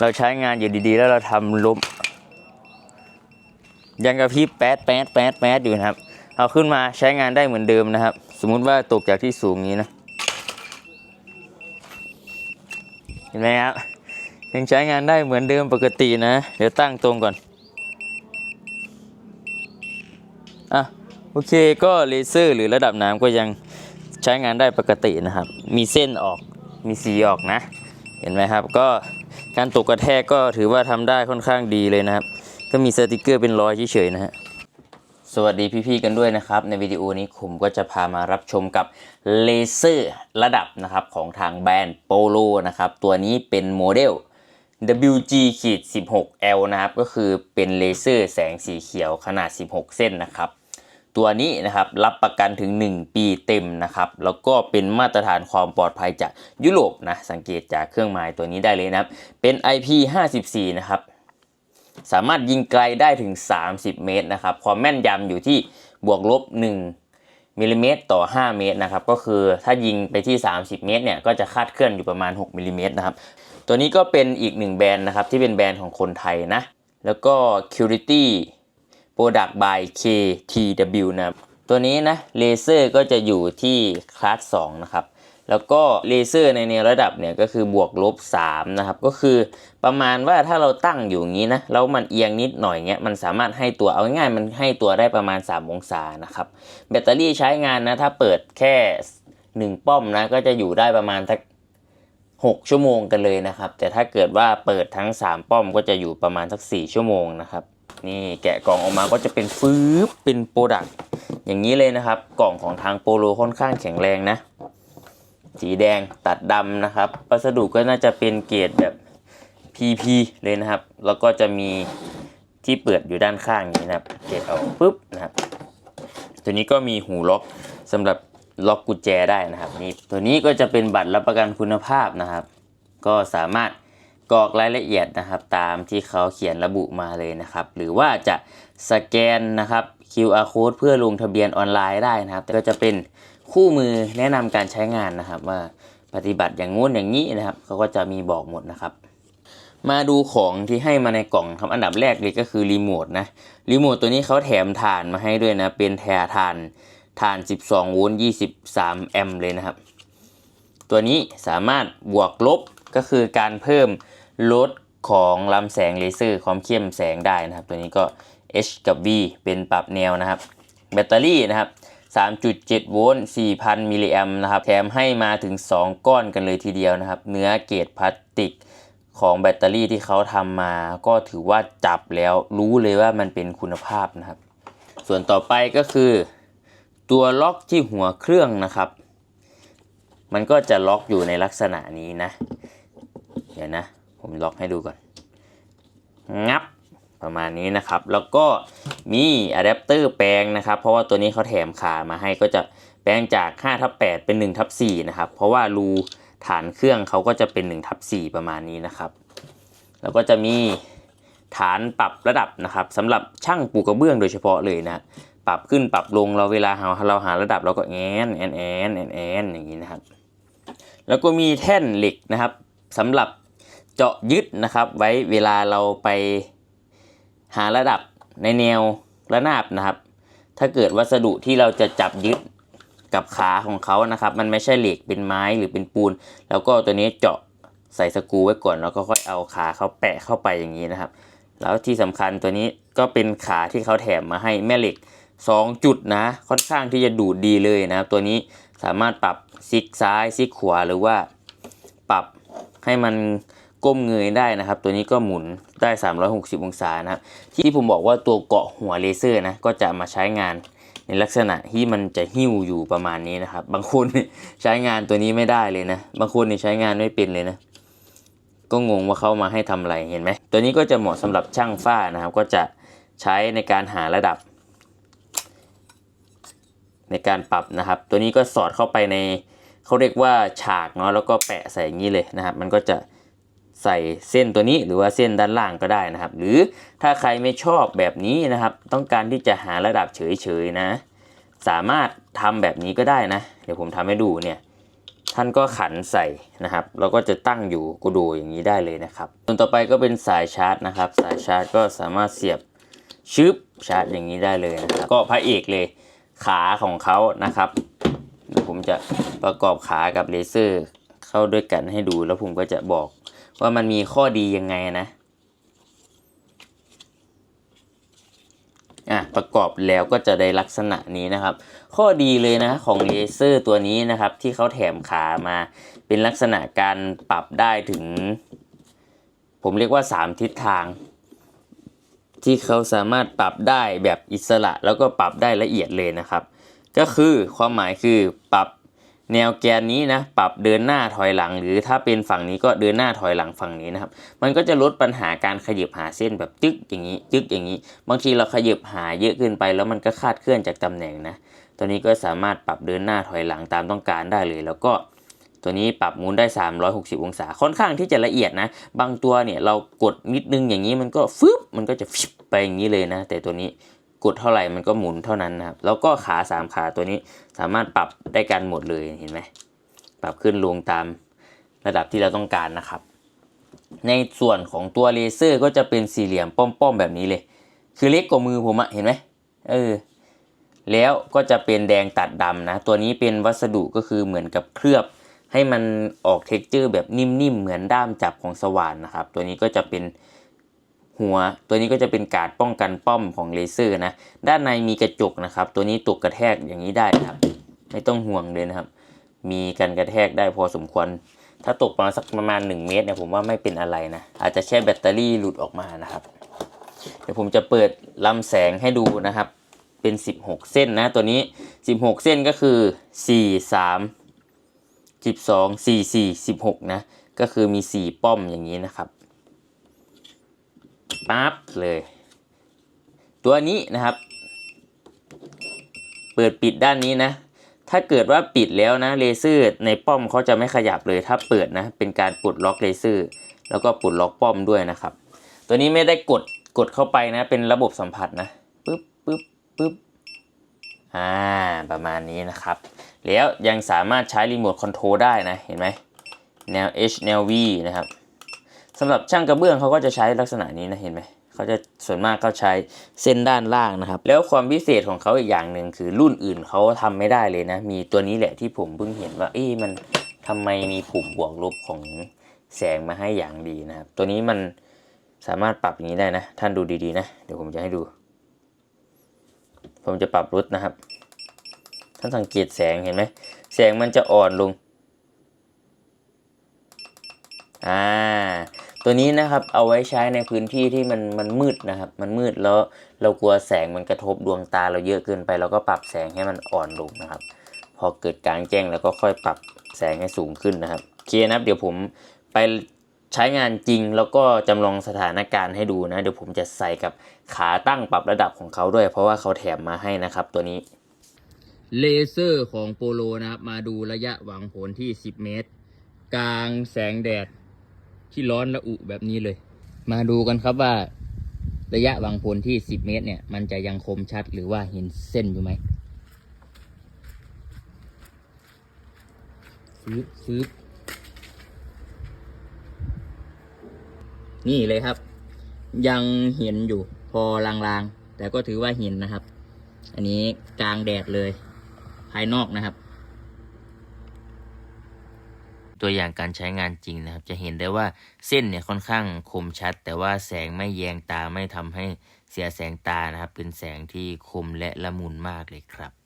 เราใช้งานอยู่ดีๆ แล้วเราทำล้มยังกระพริบแป๊ดแป๊ดแป๊ดแป๊ดอยู่นะครับ เอาขึ้นมาใช้งานได้เหมือนเดิมนะครับ สมมุติว่าตกจากที่สูงนี้นะ เห็นไหมครับ ยังใช้งานได้เหมือนเดิมปกตินะ เดี๋ยวตั้งตรงก่อน อะ โอเคก็เลเซอร์หรือระดับน้ำก็ยังใช้งานได้ปกตินะครับ มีเส้นออก มีสีออกนะ เห็นไหมครับ ก็ การตกกระแทกก็ถือว่าทำได้ค่อนข้างดีเลยนะครับ ก็มีสติกเกอร์เป็นรอยเฉยๆนะฮะสวัสดีพี่ๆกันด้วยนะครับ ในวิดีโอนี้ผมก็จะพามารับชมกับเลเซอร์ระดับนะครับของทางแบรนด์โปโลนะครับ ตัวนี้เป็นโมเดล WG ขีด 16L นะครับ ก็คือเป็นเลเซอร์แสงสีเขียวขนาด 16 เส้นนะครับ ตัวนี้นะครับรับประกันถึง 1 ปีเต็มนะครับแล้วก็เป็นมาตรฐานความปลอดภัยจากยุโรปนะสังเกตจากเครื่องหมายตัวนี้ได้เลยนะครับ เป็น IP54 นะครับสามารถยิงไกลได้ถึง 30 เมตรนะครับความแม่นยำอยู่ที่บวกลบ 1มิลลิเมตรต่อ 5 เมตรนะครับก็คือถ้ายิงไปที่ 30 เมตรเนี่ยก็จะคาดเคลื่อนอยู่ประมาณ 6มิลลิเมตรนะครับตัวนี้ก็เป็นอีกหนึ่งแบรนด์นะครับที่เป็นแบรนด์ของคนไทยนะแล้วก็ Curity Product by KTW นะตัวนี้นะเลเซอร์ก็จะอยู่ที่คลาส2นะครับแล้วก็เลเซอร์ในในระดับเนี่ยก็คือบวกลบ3นะครับก็คือประมาณว่าถ้าเราตั้งอยู่งี้นะแล้วมันเอียงนิดหน่อยเงี้ยมันสามารถให้ตัวเอาง่ายๆมันให้ตัวได้ประมาณ 3 องศานะครับแบตเตอรี่ใช้งานนะถ้าเปิดแค่ 1 ป้อมนะก็จะอยู่ได้ประมาณสัก6ชั่วโมงกันเลยนะครับ แต่ถ้าเกิดว่าเปิดทั้ง 3 ป้อมก็จะอยู่ประมาณสัก 4 ชั่วโมงนะครับ นี่แกะกล่องออกมาก็จะเป็นฟืบเป็นโปรดักอย่างนี้เลยนะครับ กล่องของทางโปโลค่อนข้างแข็งแรงนะ สีแดงตัดดำนะครับวัสดุก็น่าจะเป็นเกรดแบบ PP เลยนะครับ แล้วก็จะมีที่เปิดอยู่ด้านข้างนี้นะครับ เกรดเอาปุ๊บนะครับ ตัวนี้ก็มีหูล็อกสำหรับล็อกกุญแจได้นะครับนี่ตัวนี้ก็จะเป็นบัตรรับประกันคุณภาพนะครับ ก็สามารถ กรอกรายละเอียดนะครับตามที่เขาเขียนระบุมาเลยนะครับ หรือว่าจะสแกนนะครับ QR code เพื่อลงทะเบียนออนไลน์ได้นะครับแต่ก็จะเป็นคู่มือแนะนำการใช้งานนะครับ ว่าปฏิบัติอย่างงู้นอย่างนี้นะครับเขาก็จะมีบอกหมดนะครับ มาดูของที่ให้มาในกล่องครับอันดับแรกเลยก็คือรีโมทนะรีโมทตัวนี้เขาแถมถ่านมาให้ด้วยนะเป็นแทถ่านถ่าน 12 โวลต์ 23 แอมป์เลยนะครับ ตัวนี้สามารถบวกลบก็คือการเพิ่ม ลดของลำแสงเลเซอร์ความเข้มแสงได้นะครับ ตัวนี้ก็ H กับ V เป็นปรับแนวนะครับ แบตเตอรี่นะครับ 3.7 โวลต์ 4,000 มิลลิแอมป์นะครับ แถมให้มาถึง 2 ก้อนกันเลยทีเดียวนะครับ เนื้อเกรดพลาสติกของแบตเตอรี่ที่เขาทำมา ก็ถือว่าจับแล้วรู้เลยว่ามันเป็นคุณภาพนะครับ ส่วนต่อไปก็คือ ตัวล็อกที่หัวเครื่องนะครับ มันก็จะล็อกอยู่ในลักษณะนี้นะ เดี๋ยวนะ ผมล็อกให้ดูก่อน งับ ประมาณนี้นะครับ แล้วก็มีอะแดปเตอร์แปลงนะครับ เพราะว่าตัวนี้เขาแถมขามาให้ก็จะแปลงจาก5ทับ8เป็น1ทับ4นะครับ เพราะว่ารูฐานเครื่องเขาก็จะเป็น1ทับ4ประมาณนี้นะครับ แล้วก็จะมีฐานปรับระดับนะครับสำหรับช่างปูกระเบื้องโดยเฉพาะเลยนะปรับขึ้นปรับลงเราเวลาเราเราหาระดับเราก็แอนแอนแอนแอนแอนอย่างนี้นะครับ แล้วก็มีแท่นเหล็กนะครับสำหรับ เจาะยึดนะครับ ไว้เวลาเราไปหาระดับในแนวระนาบนะครับ ถ้าเกิดวัสดุที่เราจะจับยึดกับขาของเขานะครับ มันไม่ใช่เหล็กเป็นไม้หรือเป็นปูน แล้วก็ตัวนี้เจาะใส่สกรูไว้ก่อนแล้วก็ค่อยเอาขาเขาแปะเข้าไปอย่างนี้นะครับ แล้วที่สำคัญตัวนี้ก็เป็นขาที่เขาแถมมาให้แม่เหล็ก 2 จุดนะ ค่อนข้างที่จะดูดดีเลยนะครับ ตัวนี้สามารถปรับซิกซ้ายซิกขวาหรือว่าปรับให้มัน ก้มเงยได้นะครับ ตัวนี้ก็หมุนได้ 360 องศานะครับที่ผมบอกว่าตัวเกาะหัวเลเซอร์นะก็จะมาใช้งานในลักษณะที่มันจะหิ้วอยู่ประมาณนี้นะครับ บางคนใช้งานตัวนี้ไม่ได้เลยนะ บางคนนี่ใช้งานไม่เป็นเลยนะ ก็งงว่าเข้ามาให้ทำอะไรเห็นไหมตัวนี้ก็จะเหมาะสำหรับช่างฝ้านะครับ ก็จะใช้ในการหาระดับ ในการปรับนะครับ ตัวนี้ก็สอดเข้าไปในเขาเรียกว่าฉากเนาะแล้วก็แปะใส่อย่างนี้เลยนะครับ มันก็จะ ใส่เส้นตัวนี้หรือว่าเส้นด้านล่างก็ได้นะครับ หรือถ้าใครไม่ชอบแบบนี้นะครับ ต้องการที่จะหาระดับเฉยๆนะ สามารถทำแบบนี้ก็ได้นะ เดี๋ยวผมทำให้ดูเนี่ยท่านก็ขันใส่นะครับ แล้วก็จะตั้งอยู่กูดูอย่างนี้ได้เลยนะครับส่วนต่อไปก็เป็นสายชาร์จนะครับ สายชาร์จก็สามารถเสียบชึบชาร์จอย่างนี้ได้เลยนะครับก็พระเอกเลยขาของเขานะครับเดี๋ยวผมจะประกอบขากับเลเซอร์เข้าด้วยกันให้ดูแล้วผมก็จะบอก ว่ามันมีข้อดียังไงนะ อะประกอบแล้วก็จะได้ลักษณะนี้นะครับ ข้อดีเลยนะของเลเซอร์ตัวนี้นะครับ ที่เขาแถมขามาเป็นลักษณะการปรับได้ถึง ผมเรียกว่า 3 ทิศทาง ที่เขาสามารถปรับได้แบบอิสระแล้วก็ปรับได้ละเอียดเลยนะครับ ก็คือความหมายคือปรับ แนวแกนนี้นะปรับเดินหน้าถอยหลัง หรือถ้าเป็นฝั่งนี้ก็เดินหน้าถอยหลังฝั่งนี้นะครับ มันก็จะลดปัญหาการขยับหาเส้นแบบจึ๊กอย่างนี้ จึ๊กอย่างนี้ บางทีเราขยับหาเยอะเกินไป แล้วมันก็คาดเคลื่อนจากตำแหน่งนะตัวนี้ก็สามารถปรับเดินหน้าถอยหลังตามต้องการได้เลย แล้วก็ตัวนี้ปรับมุนได้ 360 องศาค่อนข้างที่จะละเอียดนะ บางตัวเนี่ยเรากดนิดนึงอย่างนี้มันก็ฟึบมันก็จะฟิบไปอย่างนี้เลยนะ แต่ตัวนี้ กดเท่าไหร่มันก็หมุนเท่านั้นนะครับ แล้วก็ขาสามขาตัวนี้สามารถปรับได้กันหมดเลยเห็นไหมปรับขึ้นลงตามระดับที่เราต้องการนะครับ ในส่วนของตัวเลเซอร์ก็จะเป็นสี่เหลี่ยมป้อมๆแบบนี้เลย คือเล็กกว่ามือผมอะเห็นไหมเออแล้วก็จะเป็นแดงตัดดำนะ ตัวนี้เป็นวัสดุก็คือเหมือนกับเคลือบ ให้มันออกเท็กเจอร์แบบนิ่มๆ เหมือนด้ามจับของสว่านนะครับ ตัวนี้ก็จะเป็น หัว ตัวนี้ก็จะเป็นการป้องกันป้อมของเลเซอร์นะ ด้านในมีกระจกนะครับ ตัวนี้ตกกระแทกอย่างนี้ได้ครับ ไม่ต้องห่วงเลยนะครับ มีกันกระแทกได้พอสมควร ถ้าตกประมาณสักประมาณ 1 เมตรเนี่ยผมว่าไม่เป็นอะไรนะ อาจจะแค่แบตเตอรี่หลุดออกมานะครับ เดี๋ยวผมจะเปิดลำแสงให้ดูนะครับ เป็น 16 เส้นนะ ตัวนี้ 16 เส้นก็คือ 4 3 12 4 4 16 นะ ก็คือมี 4 ป้อมอย่างนี้นะครับ ปั๊บเลย ตัวนี้นะครับ เปิดปิดด้านนี้นะ ถ้าเกิดว่าปิดแล้วนะเลเซอร์ในป้อมเขาจะไม่ขยับเลย ถ้าเปิดนะ เป็นการปลดล็อกเลเซอร์แล้วก็ปลดล็อกป้อมด้วยนะครับ ตัวนี้ไม่ได้กดกดเข้าไปนะ เป็นระบบสัมผัสนะปึ๊บปึ๊บปึ๊บอ่าประมาณนี้นะครับ แล้วยังสามารถใช้รีโมทคอนโทรลได้นะ เห็นไหมแนว H แนว V นะครับ สำหรับช่างกระเบื้องเขาก็จะใช้ลักษณะนี้นะเห็นไหมเขาจะส่วนมากเขาใช้เส้นด้านล่างนะครับ แล้วความพิเศษของเขาอีกอย่างหนึ่งคือรุ่นอื่นเขาทำไม่ได้เลยนะ มีตัวนี้แหละที่ผมเพิ่งเห็นว่าเอ๊ะมันทำไมมีปุ่มบวกลบของแสงมาให้อย่างดีนะครับ ตัวนี้มันสามารถปรับอย่างนี้ได้นะ ท่านดูดีๆนะ เดี๋ยวผมจะให้ดู ผมจะปรับลดนะครับ ท่านสังเกตแสงเห็นไหมแสงมันจะอ่อนลงอ่า ตัวนี้นะครับเอาไว้ใช้ในพื้นที่ที่มันมันมืดนะครับ มันมืดแล้วเรากลัวแสงมันกระทบดวงตาเราเยอะเกินไป เราก็ปรับแสงให้มันอ่อนลงนะครับ พอเกิดกลางแจ้งแล้วก็ค่อยปรับแสงให้สูงขึ้นนะครับโอเคนะครับ เดี๋ยวผมไปใช้งานจริงแล้วก็จำลองสถานการณ์ให้ดูนะ เดี๋ยวผมจะใส่กับขาตั้งปรับระดับของเขาด้วย เพราะว่าเขาแถมมาให้นะครับตัวนี้เลเซอร์ของโปโลนะครับ มาดูระยะหวังผลที่ 10 เมตร กลางแสงแดด ที่ร้อนระอุแบบนี้เลย มาดูกันครับว่า ระยะวังผลที่ 10 เมตรเนี่ย มันจะยังคมชัดหรือว่าเห็นเส้นอยู่ไหมฟืบฟืบนี่เลยครับ ยังเห็นอยู่พอลางๆ แต่ก็ถือว่าเห็นนะครับ อันนี้กลางแดดเลย ภายนอกนะครับ ตัวอย่างการใช้งานจริงนะครับ จะเห็นได้ว่าเส้นเนี่ยค่อนข้างคมชัด แต่ว่าแสงไม่แยงตาไม่ทำให้เสียแสงตานะครับ เป็นแสงที่คมและละมุนมากเลยครับ